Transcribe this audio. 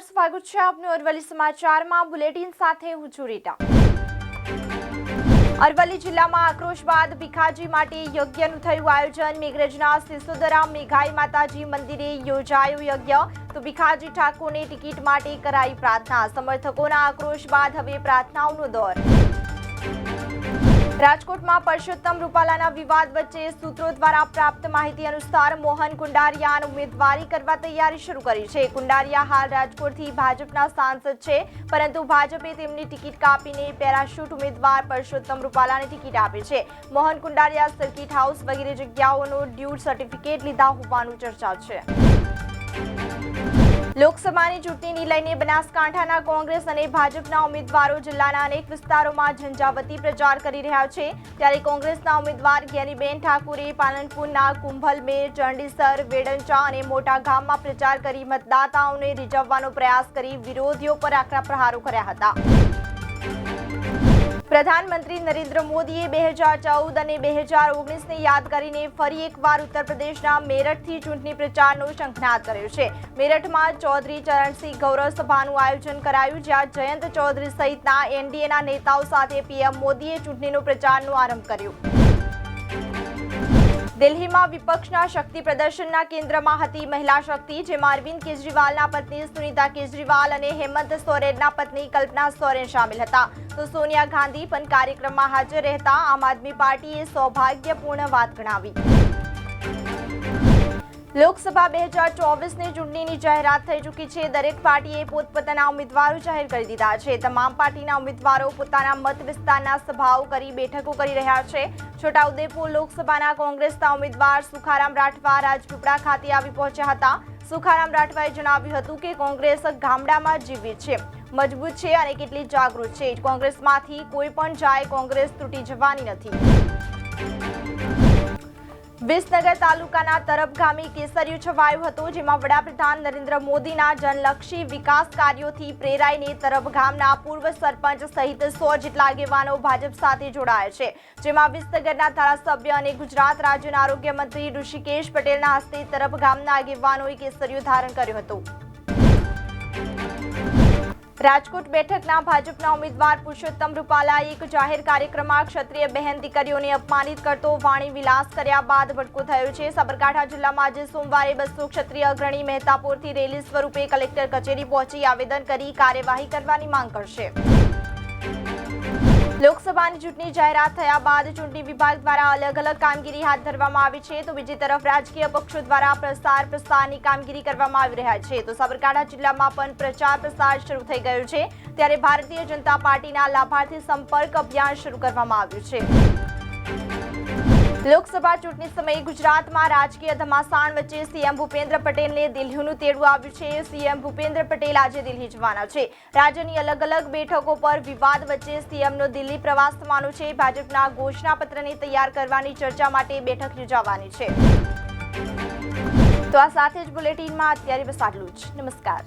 સ્વાગત છે આપનું અરવલ્લી સમાચારમાં. બુલેટિન સાથે હું છું અરવલ્લી જિલ્લામાં આક્રોશ બાદ ભીખાજી માટે યજ્ઞનું થયું આયોજન. મેઘરજના સિસોદરા, મેઘાઈ માતાજી મંદિરે યોજાયું યજ્ઞ. તો ભીખાજી ઠાકોરને ટિકિટ માટે કરાઈ પ્રાર્થના. સમર્થકોના આક્રોશ બાદ હવે પ્રાર્થનાઓનો દોર. રાજકોટમાં પરસોત્તમ રૂપાલાના વિવાદ વચ્ચે સૂત્રો દ્વારા પ્રાપ્ત માહિતી અનુસાર મોહન કુંડારિયાન ઉમેદવારી કરવા તૈયારી શરૂ કરી છે. કુંડારિયા હાલ રાજકોટથી ભાજપના સાંસદ છે, પરંતુ ભાજપે તેમની ટિકિટ કાપીને પેરાશૂટ ઉમેદવાર પરસોત્તમ રૂપાલાને ટિકિટ આપી છે. મોહન કુંડારિયા સર્કિટ હાઉસ વગેરે જગ્યાઓનો ડ્યુ સર્ટિફિકેટ લીધા હોવાનું ચર્ચા છે. લોકસભાની ચૂંટણીની લઈને બનાસકાંઠાના કોંગ્રેસ અને ભાજપના ઉમેદવારો જિલ્લાના અનેક વિસ્તારોમાં ઝંઝાવતી પ્રચાર કરી રહ્યા છે. ત્યારે કોંગ્રેસના ઉમેદવાર જ્ઞાનીબેન ઠાકુરે પાલનપુરના કુંભલમેર, ચંડીસર, વેડંચા અને મોટા ગામમાં પ્રચાર કરી મતદાતાઓને રીઝવવાનો પ્રયાસ કરી વિરોધીઓ પર આકરા પ્રહારો કર્યા હતા. પ્રધાનમંત્રી નરેન્દ્ર મોદીએ બે હજાર ચૌદ અને બે હજાર ઓગણીસને યાદ કરીને ફરી એકવાર ઉત્તર પ્રદેશના મેરઠથી ચૂંટણી પ્રચારનો શંખનાદ કર્યો છે. મેરઠમાં ચૌધરી ચરણસિંહ ગૌરવ સભાનું આયોજન કરાયું, જ્યાં જયંત ચૌધરી સહિતના એનડીએના નેતાઓ સાથે પીએમ મોદીએ ચૂંટણીનો પ્રચારનો આરંભ કર્યો. દિલ્હીમાં વિપક્ષના શક્તિ પ્રદર્શનના કેન્દ્રમાં હતી મહિલા શક્તિ, જેમાં અરવિંદ કેજરીવાલના પત્ની સુનીતા કેજરીવાલ અને હેમંત સોરેનના પત્ની કલ્પના સોરેન સામેલ હતા. તો સોનિયા ગાંધી પણ કાર્યક્રમમાં હાજર રહેતા આમ આદમી પાર્ટીએ સૌભાગ્યપૂર્ણ વાત ગણાવી. લોકસભા બે હજાર ચોવીસની ચૂંટણીની જાહેરાત થઈ ચૂકી છે. દરેક પાર્ટીએ પોતપોતાના ઉમેદવારો જાહેર કરી દીધા છે. તમામ પાર્ટીના ઉમેદવારો પોતાના મત વિસ્તારના સભાઓ કરી બેઠકો કરી રહ્યા છે. છોટાઉદેપુર લોકસભાના કોંગ્રેસના ઉમેદવાર સુખારામ રાઠવા રાજપીપળા ખાતે આવી પહોંચ્યા હતા. સુખારામ રાઠવાએ જણાવ્યું હતું કે કોંગ્રેસ ગામડામાં જીવિત છે મજબૂત છે અને કેટલી જાગૃત છે. કોંગ્રેસમાંથી કોઈ પણ જાય, કોંગ્રેસ તૂટી જવાની નથી. વિસનગર તાલુકાના તરફ ગામે કેસરિયું છવાયું હતું, જેમાં વડાપ્રધાન નરેન્દ્ર મોદીના જનલક્ષી વિકાસ કાર્યોથી પ્રેરાઈને તરફ ગામના પૂર્વ સરપંચ સહિત સો જેટલા આગેવાનો ભાજપ સાથે જોડાયા છે. જેમાં વિસનગરના ધારાસભ્ય અને ગુજરાત રાજ્યના આરોગ્ય મંત્રી ઋષિકેશ પટેલના હસ્તે તરફ ગામના આગેવાનોએ કેસરિયું ધારણ કર્યું હતું. રાજકોટ બેઠકના ભાજપના ઉમેદવાર પુરુષોત્તમ રૂપાલાએ એક જાહેર કાર્યક્રમમાં ક્ષત્રિય બહેન દીકરીઓને અપમાનિત કરતો વાણી વિલાસ કર્યા બાદ ભડકો થયો છે. સાબરકાંઠા જિલ્લામાં આજે સોમવારે બસો ક્ષત્રિય અગ્રણી મહેતાપુરથી રેલી સ્વરૂપે કલેક્ટર કચેરી પહોંચી આવેદન કરી કાર્યવાહી કરવાની માંગ કરશે. લોકસભાની ચૂંટણી જાહેરાત થયા બાદ ચૂંટણી વિભાગ દ્વારા અલગ અલગ કામગીરી હાથ ધરવામાં આવી છે. તો બીજી તરફ રાજકીય પક્ષો દ્વારા પ્રસાર પ્રસારની કામગીરી કરવામાં આવી રહ્યા છે. તો સાબરકાંઠા જિલ્લામાં પણ પ્રચાર પ્રસાર શરૂ થઈ ગયો છે. ત્યારે ભારતીય જનતા પાર્ટીના લાભાર્થી સંપર્ક અભિયાન શરૂ કરવામાં આવ્યું છે. લોકસભા ચૂંટણી સમયે ગુજરાતમાં રાજકીય ઘમાસાણ વચ્ચે સીએમ ભૂપેન્દ્ર પટેલને દિલ્હીનું તેડું આવ્યું છે. સીએમ ભૂપેન્દ્ર પટેલ આજે દિલ્હી જવાના છે. રાજ્યની અલગ અલગ બેઠકો પર વિવાદ વચ્ચે સીએમનો દિલ્હી પ્રવાસ થવાનો છે. ભાજપના ઘોષણાપત્રને તૈયાર કરવાની ચર્ચા માટે બેઠક યોજાવાની છે. તો આ સાથે જ બુલેટિનમાં અત્યારે બસ આટલું જ. નમસ્કાર.